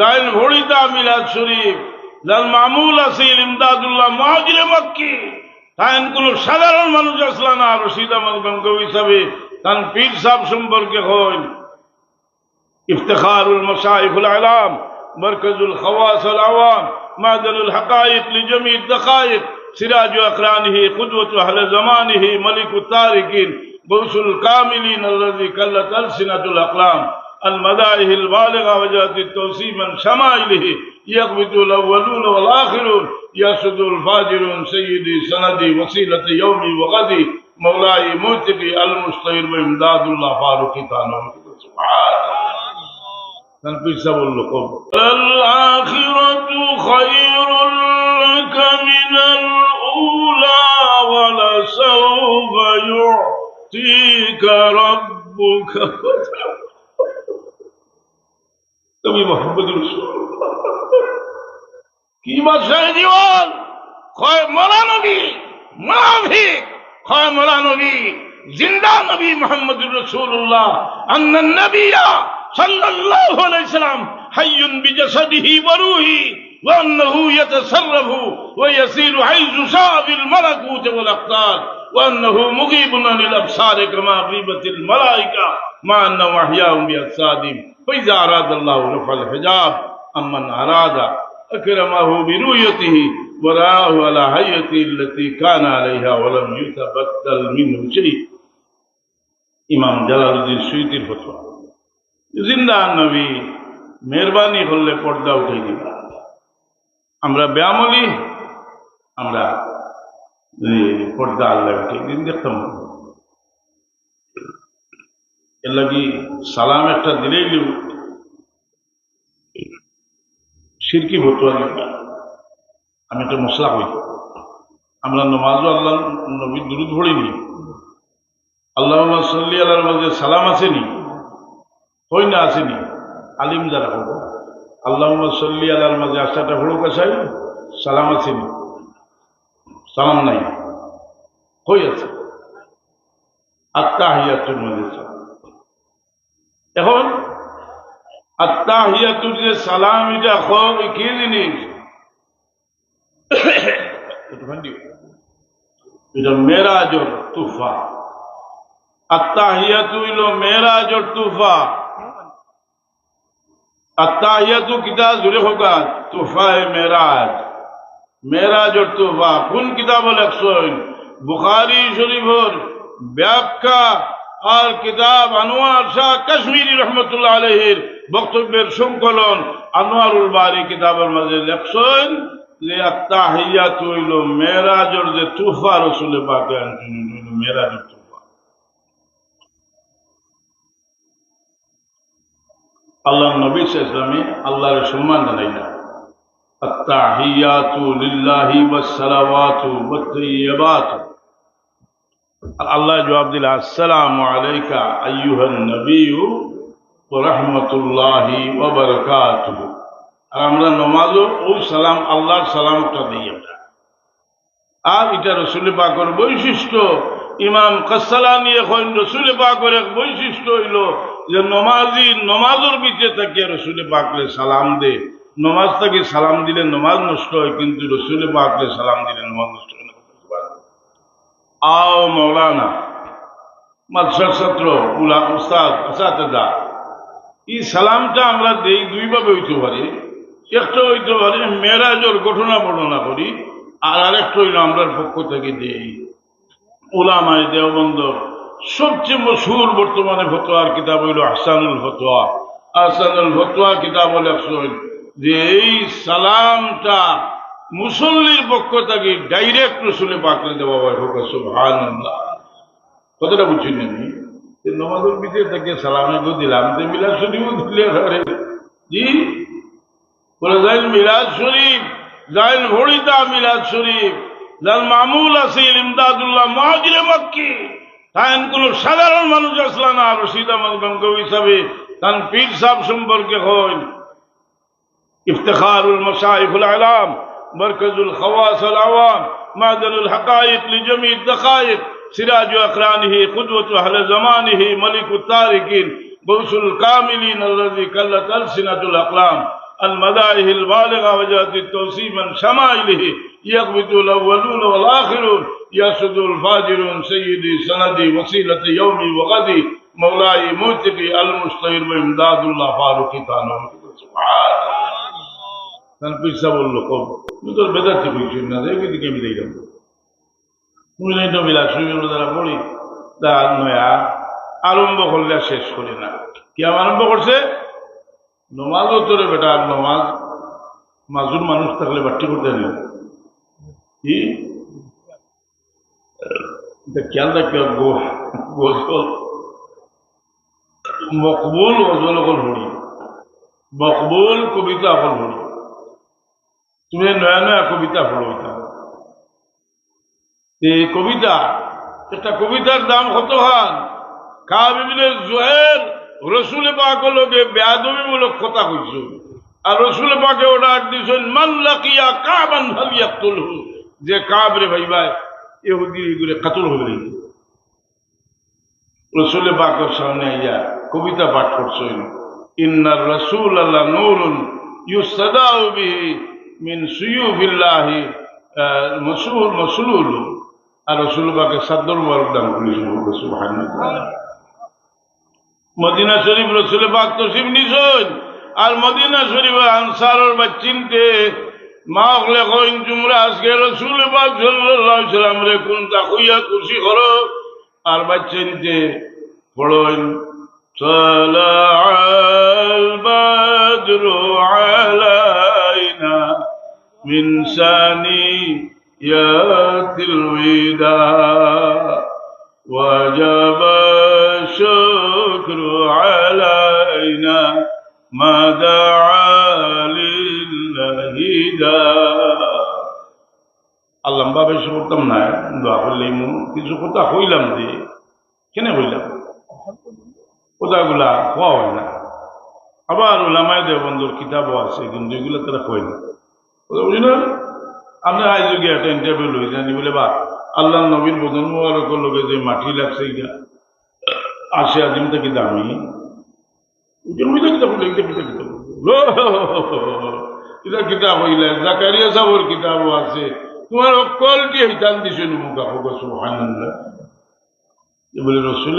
লাইল ঘড়িতা মিলাদ শরীফ, লাল মামুল আসিল ইমদাদুল্লাহ মহাজিরে মক্কি। তাইন কোন সাধারণ মানুষ আসলা না, রশিদ আহমদ গঙ্গবী সাহেব তান পীর সাহেব সম্পর্কে হন ইফতেখারুল মশাইফুল আলাম, মরকজুল খওয়াসুল আওয়াম, মাদানুল হকায়েক লিজমি দকায়েক, সিরাজু আকরানিহি, কুদওয়াতু আহলে জামানিহি, মালিকুত তারিকিন গৌসুল কামিলিন আল্লাযী কাল্লাত আলসিনাতুল আকলাম। المدائح البالغة وجهة التوسيم من شمائله يقبض الأولون والآخرون يسد الفاجرون سيدي سندي وسيلة يومي وغدي. مولاي موتقي المستير وإمداد الله فاروق تانو سبحان تنفيذ اللقب الآخرة خير لك من الأولى ولسوف يعطيك ربك. তুমি মোহাম্মদ কি বাসায় জীবন হয় মরা নবী মুনাফিক হয় মরা নবী জিন্দা নবী মোহাম্মদ রসুল্লাহ আন্না নবিয়া সাল্লাল্লাহু আলাইহি সাল্লাম হাইয়ুন বিজাসাদিহি ওয়া রূহি وأنه يتصرف ويسير حيث شاء بالملكوت والأقدار وأنه مغيب عن الأبصار كما غيبت الملائكة مع أنه أحياء بأجسادهم فإذا أراد الله رفع الحجاب أمن أراد أكرمه برؤيته ورآه على هيئته التي كان عليها ولم يتبدل منه شيء ইমাম জালালুদ্দিন সুইতির ফতোয়া জিন্দা নবী মেহরবানি করলে পর্দা উঠে দিবা আমরা ব্যামলি আমরা এই পর্দা আল্লাহ উঠে দিন দেখতাম এর লাগি সালাম একটা দিলেই লিব সিরকি ফতুয়া দিবা আমি একটা মশলা কই আমরা নমাজও আল্লাহ নবী দুরুদ পড়িনি। আল্লাহ সাল্লি আল্লাহর মাঝে সালাম আসেনি। হই না আসেনি। আলিম যারা হোক আল্লাহ সাল্লি আল্লাহর মাঝে আশাটা হড়ুক আসাই সালাম আসেনি। সালাম নাই। হই আছে। আত্মা হিয়াতুর মাঝে সালাম এখন আত্মা হিয়াতুর যে সালাম এটা হোক কি জিনিস এটা মেরাজর তুফা আত্মাহিয়াতু ইলো মেরাজর তুফা আত্মাহিয়াতু কিতাব জুড়ে হোকা তুফায় মেরাজ মেরাজর তুফা কোন কিতাব লেখছেন বুখারি শরীফর ব্যাখ্যা আর কিতাব আনোয়ার শাহ কাশ্মীরি রহমতুল্লাহ আলহির বক্তব্যের সংকলন আনোয়ারুল বারি কিতাবের মাঝে লেখছেন আল্লাহ নবী ইসলামী আল্লাহর সম্মান জানাই আল্লাহ জবাব দিল, আসসালামু আলাইকা আইয়ুহান ওয়া রাহমাতুল্লাহি ওয়া বারাকাতুহু। আর আমরা নমাজও ও সালাম, আল্লাহর সালামটা দিই আমরা। আর এটা রসুল পাকর বৈশিষ্ট্য। ইমাম কাসালানি এখন রসুল পাকর এক বৈশিষ্ট্য হইল যে নমাজি নমাজের ভিতরে থেকে রসুল পাকলে সালাম দে। নমাজ থেকে সালাম দিলে নমাজ নষ্ট হয়, কিন্তু রসুল পাকলে সালাম দিলে নমাজ নষ্ট হয় না। আও মৌলানা মাদ্রাসার ছাত্র উস্তাদ আসাতেদা এই সালামটা আমরা দেই দুইভাবে হইতে পারি। একটা হইতে পারে মেরাজর ঘটনা বর্ণনা করি, আর আরেকটা হইল আমরার পক্ষ থেকে দেই। ওলামায় দেওবন্দ, সবচেয়ে মশহুর বর্তমানে ফতোয়ার কিতাব হইল আহসানুল ফতোয়া। আহসানুল ফতোয়া কিতাব লেখছেন যে এই সালামটা মুসল্লির পক্ষ থেকে ডাইরেক্ট রসুলে পাকলে দেওয়া হয় হোক সুবহানাল্লাহ। কতটা বুঝছেন নমাজের ভিতরে তাকে সালামে দিলাম। যে মিলাদ শরীফও দিলে ঘরে। জি? বলে যাই মিলাদ শরীফ যাই ভরিতা মিলাদ শরীফ যার মামুল আসিল ইমদাদুল্লাহ মহাজিরে মক্কি। তাইন কোন সাধারণ মানুষ আসলা না, রশিদ আহমদ গঙ্গবী সাহেব তান পীর সাহেব সম্পর্কে হইল ইফতেখারুল মশাইফুল আলাম, মরকজুল খওয়াস আওয়াম, মাদারুল হকায়েত লিজমি দকায়েত سراج أقرانه قدوة أهل زمانه ملك التاركين بوس الكاملين الذي كلت ألسنة الأقلام المدائح البالغة وجهة التوصيف من شمائله يقبض الأولون والآخرون يسد الفاجرون سيدي سندي وسيلة يومي وغدي مولاي موتقي المستعير وإمداد الله فاروقي تانو سبحان তার পয়সা বললো কম তুমি তোর বেদার্থী কইছি না দেখি দিকে আমি দেখলাম নাই তো বিলাস দ্বারা পড়ি তা নয়া আরম্ভ করলে আর শেষ করি না। কি আরম্ভ করছে? নমাজও তোরে বেটা, নমাজ, মাজুর মানুষ থাকলে বাট্টি করতে নেই। কি? খেয়াল রাখতে গজল। মকবুল গজল অকল হরি। মকবুল কবিতা অকল হরি। তুমি নয়া নয়া কবিতা এটা এই কবিতা, একটা কবিতার দাম কত হান কাবিবিনে জোহের রসুল পাক লোকে বেয়াদবিমূলক কথা কইছো। আর রসুল পাকে অর্ডার দিয়েছেন, মান লাকিয়া কাবান ভাবিয়া তুলহু যে কাবরে ভাই ভাই এহুদি এগুলো কাতল হবে রসুল পাকের সামনে আইয়া কবিতা পাঠ করছ ইন্নার রসুল আল্লাহ নূরুন ইউসাদাউ বিহি মিন সুয়ুফিল্লাহি মসুল মসলুল আর রসুল পাকে সাদ্দর মুবারক দান করেছিল সুবহানাল্লাহ মদিনা শরীফ রসুল পাক তসিম নিছন আর মদিনা শরীফ আনসারর বাচ্চিনতে মা হলে কইন তোমরা আজকে রসুল পাক সাল্লাল্লাহু আলাইহি সাল্লাম রে কোন তা কইয়া খুশি করো আর বাচ্চিনতে পড়ইন طلع البدر علينا من ثنيات الوداع وجب الشكر علينا ما دعا لله داع আল্লাহ বা বেশি করতাম না দোয়া করলেই মন কিছু কথা হইলাম যে কেন হইলাম কথাগুলা হওয়া হয় না আবার ওলামায় দেবন্দর কিতাবও আছে কিন্তু এগুলো তারা কয় না কথা বুঝি না আপনার আজ যোগে একটা ইন্টারভিউ লই জানি বলে বা আল্লাহ নবীর বদন মুবারকের লোকে যে মাটি লাগছে এটা আসে আজিম থেকে দামি? জমিটা কিতাব লিখতে পিতা কিতাব এটা কিতাব হইলে, জাকারিয়া সাহর কিতাবও আছে। তোমার অকলটি হিতান দিছে মুখা হোক সুবহানাল্লাহ। বলে রসুল